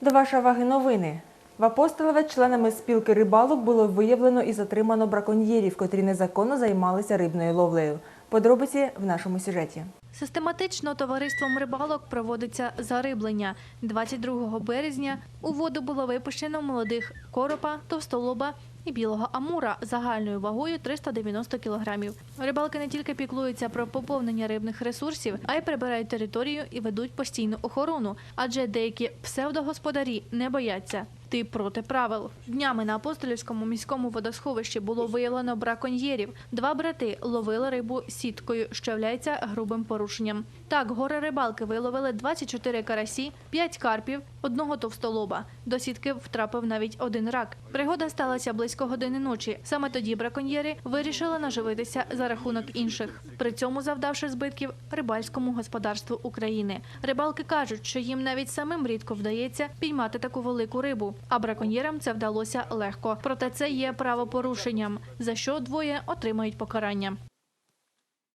До вашої ваги новини. В Апостолове членами спілки рибалок було виявлено і затримано браконьєрів, котрі незаконно займалися рибною ловлею. Подробиці в нашому сюжеті. Систематично товариством рибалок проводиться зариблення. 22 березня у воду було випущено молодих коропа, товстолоба і білого амура загальною вагою 390 кілограмів. Рибалки не тільки піклуються про поповнення рибних ресурсів, а й прибирають територію і ведуть постійну охорону, адже деякі псевдогосподарі не бояться. Ти проти правил. Днями на апостолівському міському водосховищі було виявлено браконьєрів. Два брати ловили рибу сіткою, що являється грубим порушенням. Так, гори рибалки виловили 24 карасі, 5 карпів, одного товстолоба. До сітки втрапив навіть один рак. Пригода сталася близько години ночі. Саме тоді браконьєри вирішили наживитися за рахунок інших, при цьому завдавши збитків рибальському господарству України. Рибалки кажуть, що їм навіть самим рідко вдається піймати таку велику рибу, а браконьєрам це вдалося легко. Проте це є правопорушенням, за що двоє отримають покарання.